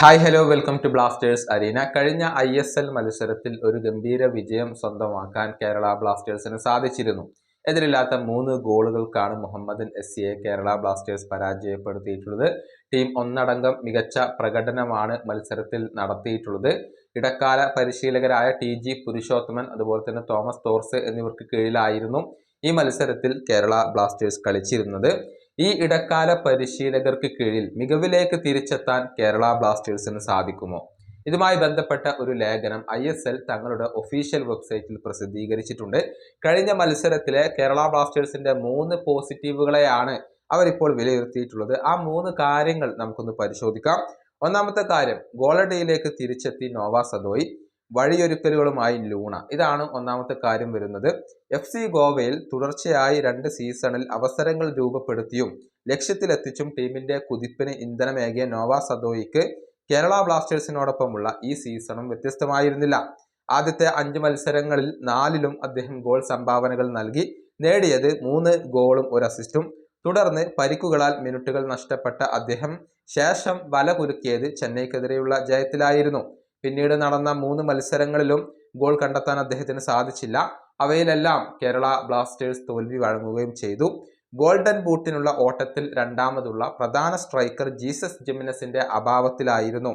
Hi hello welcome to Blasters arena കഴിഞ്ഞ I S L മത്സരത്തിൽ ഒരു ഗംഭീര വിജയം സ്വന്തമാക്കാൻ കേരള ബ്ലാസ്റ്റേഴ്സിന് സാധിച്ചിരുന്നു. എതിരില്ലാത്ത മൂന്ന് ഗോളുകൾക്കാണ് മുഹമ്മദൻ എസ് സിയെ കേരള ബ്ലാസ്റ്റേഴ്സ് പരാജയപ്പെടുത്തിയിട്ടുള്ളത്. ടീം ഒന്നടങ്കം മികച്ച പ്രകടനമാണ് മത്സരത്തിൽ നടത്തിയിട്ടുള്ളത്. ഇടക്കാല പരിശീലകരായ ടി ജി പുരുഷോത്തമൻ അതുപോലെ തന്നെ തോമസ് തോർസ് എന്നിവർക്ക് കീഴിലായിരുന്നു ഈ മത്സരത്തിൽ കേരള ബ്ലാസ്റ്റേഴ്സ് കളിച്ചിരുന്നത്. ഈ ഇടക്കാല പരിശീലകർക്ക് കീഴിൽ മികവിലേക്ക് തിരിച്ചെത്താൻ കേരള ബ്ലാസ്റ്റേഴ്സിന് സാധിക്കുമോ? ഇതുമായി ബന്ധപ്പെട്ട ഒരു ലേഖനം ഐ എസ് എൽ തങ്ങളുടെ ഒഫീഷ്യൽ വെബ്സൈറ്റിൽ പ്രസിദ്ധീകരിച്ചിട്ടുണ്ട്. കഴിഞ്ഞ മത്സരത്തിലെ കേരള ബ്ലാസ്റ്റേഴ്സിന്റെ മൂന്ന് പോസിറ്റീവുകളെയാണ് അവരിപ്പോൾ വിലയിരുത്തിയിട്ടുള്ളത്. ആ മൂന്ന് കാര്യങ്ങൾ നമുക്കൊന്ന് പരിശോധിക്കാം. ഒന്നാമത്തെ കാര്യം ഗോളടിയിലേക്ക് തിരിച്ചെത്തി നോവ സദോയി. വഴിയൊരുക്കലുകളുമായി ലൂണ. ഇതാണ് ഒന്നാമത്തെ കാര്യം വരുന്നത്. എഫ് സി ഗോവയിൽ തുടർച്ചയായി രണ്ട് സീസണിൽ അവസരങ്ങൾ രൂപപ്പെടുത്തിയും ലക്ഷ്യത്തിലെത്തിച്ചും ടീമിന്റെ കുതിപ്പിന് ഇന്ധനമേകിയ നോവ സദോയിക്ക് കേരള ബ്ലാസ്റ്റേഴ്സിനോടൊപ്പമുള്ള ഈ സീസണും വ്യത്യസ്തമായിരുന്നില്ല. ആദ്യത്തെ അഞ്ച് മത്സരങ്ങളിൽ നാലിലും അദ്ദേഹം ഗോൾ സംഭാവനകൾ നൽകി. നേടിയത് മൂന്ന് ഗോളും ഒരു അസിസ്റ്റും. തുടർന്ന് പരിക്കുകളാൽ മിനിറ്റുകൾ നഷ്ടപ്പെട്ട അദ്ദേഹം ശേഷം വല കുരുക്കിയത് ചെന്നൈക്കെതിരെയുള്ള ജയത്തിലായിരുന്നു. പിന്നീട് നടന്ന മൂന്ന് മത്സരങ്ങളിലും ഗോൾ കണ്ടെത്താൻ അദ്ദേഹത്തിന് സാധിച്ചില്ല. അവയിലെല്ലാം കേരള ബ്ലാസ്റ്റേഴ്സ് തോൽവി വഴങ്ങുകയും ചെയ്തു. ഗോൾഡൻ ബൂട്ടിനുള്ള ഓട്ടത്തിൽ രണ്ടാമതുള്ള പ്രധാന സ്ട്രൈക്കർ ജീസസ് ജിമിനസിന്റെ അഭാവത്തിലായിരുന്നു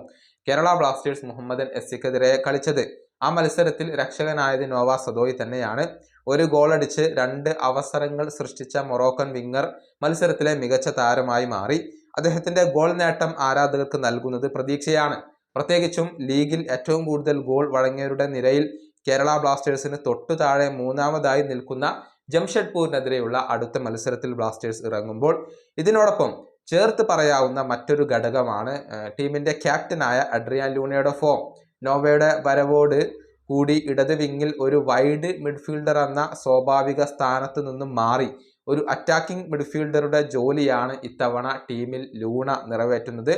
കേരള ബ്ലാസ്റ്റേഴ്സ് മുഹമ്മദൻ എസ്സിക്കെതിരെ കളിച്ചത്. ആ മത്സരത്തിൽ രക്ഷകനായത് നോവ സദോയി തന്നെയാണ്. ഒരു ഗോളടിച്ച് രണ്ട് അവസരങ്ങൾ സൃഷ്ടിച്ച മൊറോക്കൻ വിങ്ങർ മത്സരത്തിലെ മികച്ച താരമായി മാറി. അദ്ദേഹത്തിന്റെ ഗോൾ നേട്ടം ആരാധകർക്ക് നൽകുന്നത് പ്രതീക്ഷയാണ്. പ്രത്യേകിച്ചും ലീഗിൽ ഏറ്റവും കൂടുതൽ ഗോൾ വഴങ്ങിയവരുടെ നിരയിൽ കേരള ബ്ലാസ്റ്റേഴ്സിന് തൊട്ടു താഴെ മൂന്നാമതായി നിൽക്കുന്ന ജംഷഡ്പൂരിനെതിരെയുള്ള അടുത്ത മത്സരത്തിൽ ബ്ലാസ്റ്റേഴ്സ് ഇറങ്ങുമ്പോൾ ഇതിനോടൊപ്പം ചേർത്ത് പറയാവുന്ന മറ്റൊരു ഘടകമാണ് ടീമിന്റെ ക്യാപ്റ്റനായ അഡ്രിയാൻ ലൂണയുടെ ഫോം. നോവയുടെ വരവോട് കൂടി ഇടത് വിങ്ങിൽ ഒരു വൈഡ് മിഡ്ഫീൽഡർ എന്ന സ്വാഭാവിക സ്ഥാനത്ത് നിന്നും മാറി ഒരു അറ്റാക്കിംഗ് മിഡ്ഫീൽഡറുടെ ജോലിയാണ് ഇത്തവണ ടീമിൽ ലൂണ നിറവേറ്റുന്നത്.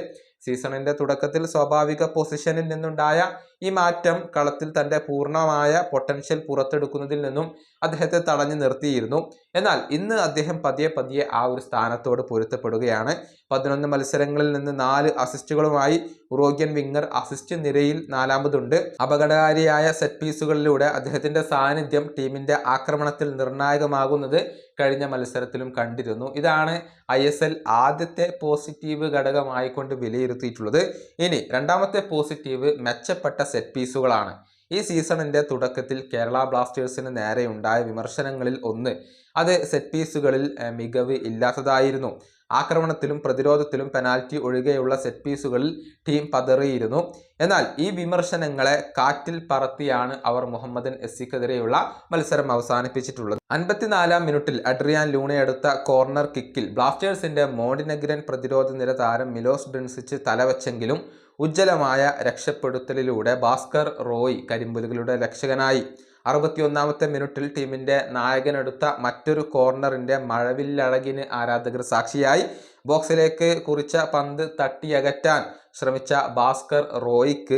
സീസണിന്റെ തുടക്കത്തിൽ സ്വാഭാവിക പൊസിഷനിൽ നിന്നുണ്ടായ ഈ മാറ്റം കളത്തിൽ തന്റെ പൂർണമായ പൊട്ടൻഷ്യൽ പുറത്തെടുക്കുന്നതിൽ നിന്നും അദ്ദേഹത്തെ തടഞ്ഞു നിർത്തിയിരുന്നു. എന്നാൽ ഇന്ന് അദ്ദേഹം പതിയെ പതിയെ ആ ഒരു സ്ഥാനത്തോട് പൊരുത്തപ്പെടുകയാണ്. പതിനൊന്ന് മത്സരങ്ങളിൽ നിന്ന് നാല് അസിസ്റ്റുകളുമായി ഉറോഗ്യൻ വിങ്ങർ അസിസ്റ്റ് നിരയിൽ നാലാമതുണ്ട്. അപകടകാരിയായ സെറ്റ് പീസുകളിലൂടെ അദ്ദേഹത്തിന്റെ സാന്നിധ്യം ടീമിന്റെ ആക്രമണത്തിൽ നിർണായകമാകുന്നത് കഴിഞ്ഞ മത്സരത്തിലും കണ്ടിരുന്നു. ഇതാണ് ഐ എസ് എൽ ആദ്യത്തെ പോസിറ്റീവ് ഘടകമായിക്കൊണ്ട് വിലയിരുത്തിയിട്ടുള്ളത്. ഇനി രണ്ടാമത്തെ പോസിറ്റീവ് മെച്ചപ്പെട്ട സെറ്റ് പീസുകളാണ് ഈ സീസണിന്റെ തുടക്കത്തിൽ കേരള ബ്ലാസ്റ്റേഴ്സിന് നേരെയുണ്ടായ വിമർശനങ്ങളിൽ ഒന്ന്. അത് സെറ്റ് പീസുകളിൽ മികവ് ഇല്ലാത്തതായിരുന്നു. ആക്രമണത്തിലും പ്രതിരോധത്തിലും പെനാൽറ്റി ഒഴികെയുള്ള സെറ്റ് പീസുകളിൽ ടീം പതറിയിരുന്നു. എന്നാൽ ഈ വിമർശനങ്ങളെ കാറ്റിൽ പറത്തിയാണ് അവർ മുഹമ്മദൻ എസ്സിക്കെതിരെയുള്ള മത്സരം അവസാനിപ്പിച്ചിട്ടുള്ളത്. അൻപത്തിനാലാം മിനിറ്റിൽ അഡ്രിയാൻ ലൂണയെടുത്ത കോർണർ കിക്കിൽ ബ്ലാസ്റ്റേഴ്സിന്റെ മോഡിനഗ്രൻ പ്രതിരോധ നിര താരം മിലോസ് ഡെൻസിച്ച് തലവച്ചെങ്കിലും ഉജ്ജ്വലമായ രക്ഷപ്പെടുത്തലിലൂടെ ഭാസ്കർ റോയ് കരിമ്പുലുകളുടെ രക്ഷകനായി. അറുപത്തിയൊന്നാമത്തെ മിനിറ്റിൽ ടീമിന്റെ നായകനെടുത്ത മറ്റൊരു കോർണറിന്റെ മഴവില്ലഴകിന് ആരാധകർ സാക്ഷിയായി. ബോക്സിലേക്ക് കുറിച്ച പന്ത് തട്ടിയകറ്റാൻ ശ്രമിച്ച ഭാസ്കർ റോയിക്ക്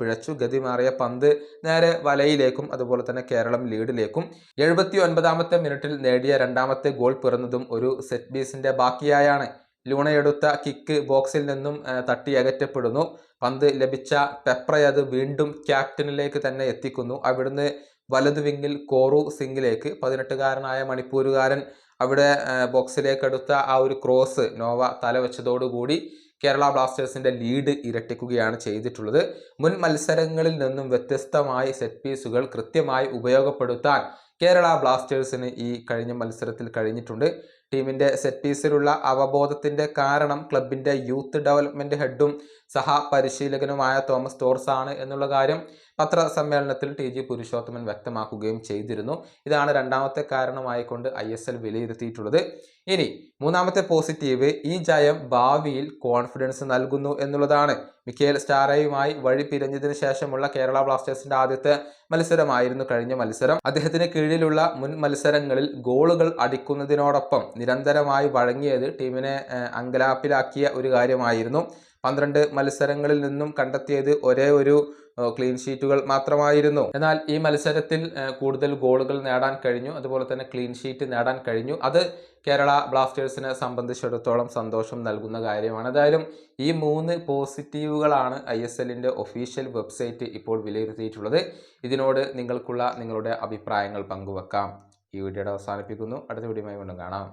പിഴച്ചു. ഗതിമാറിയ പന്ത് നേരെ വലയിലേക്കും അതുപോലെ തന്നെ കേരളം ലീഡിലേക്കും. എഴുപത്തി ഒൻപതാമത്തെ മിനിറ്റിൽ നേടിയ രണ്ടാമത്തെ ഗോൾ പിറന്നതും ഒരു സെറ്റ് പീസിന്റെ ബാക്കിയായാണ്. ലൂണയെടുത്ത കിക്ക് ബോക്സിൽ നിന്നും തട്ടിയകറ്റപ്പെടുന്നു. പന്ത് ലഭിച്ച പെപ്രയത് വീണ്ടും ക്യാപ്റ്റനിലേക്ക് തന്നെ എത്തിക്കുന്നു. അവിടുന്ന് വലതു വിങ്ങിൽ കോറു സിംഗിലേക്ക് പതിനെട്ടുകാരനായ മണിപ്പൂരുകാരൻ അവിടെ ബോക്സിലേക്ക് എടുത്ത ആ ഒരു ക്രോസ് നോവ തലവെച്ചതോടുകൂടി കേരള ബ്ലാസ്റ്റേഴ്സിന്റെ ലീഡ് ഇരട്ടിക്കുകയാണ് ചെയ്തിട്ടുള്ളത്. മുൻ മത്സരങ്ങളിൽ നിന്നും വ്യത്യസ്തമായി സെറ്റ് പീസുകൾ കൃത്യമായി ഉപയോഗപ്പെടുത്താൻ കേരള ബ്ലാസ്റ്റേഴ്സിന് ഈ കഴിഞ്ഞ മത്സരത്തിൽ കഴിഞ്ഞിട്ടുണ്ട്. ടീമിന്റെ സെറ്റ് പീസിലുള്ള അവബോധത്തിന്റെ കാരണം ക്ലബിന്റെ യൂത്ത് ഡെവലപ്മെന്റ് ഹെഡും സഹ പരിശീലകനുമായ തോമസ് ടോർസ് ആണ് എന്നുള്ള കാര്യം പത്രസമ്മേളനത്തിൽ ടി ജി പുരുഷോത്തമൻ വ്യക്തമാക്കുകയും ചെയ്തിരുന്നു. ഇതാണ് രണ്ടാമത്തെ കാരണമായിക്കൊണ്ട് ഐ എസ് എൽ വിലയിരുത്തിയിട്ടുള്ളത്. ഇനി മൂന്നാമത്തെ പോസിറ്റീവ് ഈ ജയം ഭാവിയിൽ കോൺഫിഡൻസ് നൽകുന്നു എന്നുള്ളതാണ്. മിക്കേൽ സ്റ്റാറയുമായി വഴി പിരിഞ്ഞതിന് ശേഷമുള്ള കേരള ബ്ലാസ്റ്റേഴ്സിന്റെ ആദ്യത്തെ മത്സരമായിരുന്നു കഴിഞ്ഞ മത്സരം. അദ്ദേഹത്തിന് കീഴിലുള്ള മുൻ മത്സരങ്ങളിൽ ഗോളുകൾ അടിക്കുന്നതിനോടൊപ്പം നിരന്തരമായി വഴങ്ങിയത് ടീമിനെ അങ്കലാപ്പിലാക്കിയ ഒരു കാര്യമായിരുന്നു. പന്ത്രണ്ട് മത്സരങ്ങളിൽ നിന്നും കണ്ടെത്തിയത് ഒരേ ഒരു ക്ലീൻ ഷീറ്റുകൾ മാത്രമായിരുന്നു. എന്നാൽ ഈ മത്സരത്തിൽ കൂടുതൽ ഗോളുകൾ നേടാൻ കഴിഞ്ഞു. അതുപോലെ തന്നെ ക്ലീൻ ഷീറ്റ് നേടാൻ കഴിഞ്ഞു. അത് കേരള ബ്ലാസ്റ്റേഴ്സിനെ സംബന്ധിച്ചിടത്തോളം സന്തോഷം നൽകുന്ന കാര്യമാണ്. ഏതായാലും ഈ മൂന്ന് പോസിറ്റീവുകളാണ് ഐ എസ് എല്ലിന്റെ ഒഫീഷ്യൽ വെബ്സൈറ്റ് ഇപ്പോൾ വിലയിരുത്തിയിട്ടുള്ളത്. ഇതിനോട് നിങ്ങൾക്കുള്ള നിങ്ങളുടെ അഭിപ്രായങ്ങൾ പങ്കുവെക്കാം. ഈ വീഡിയോയുടെ അവസാനിപ്പിക്കുന്നു. അടുത്ത വീഡിയോയുമായി വീണ്ടും കാണാം.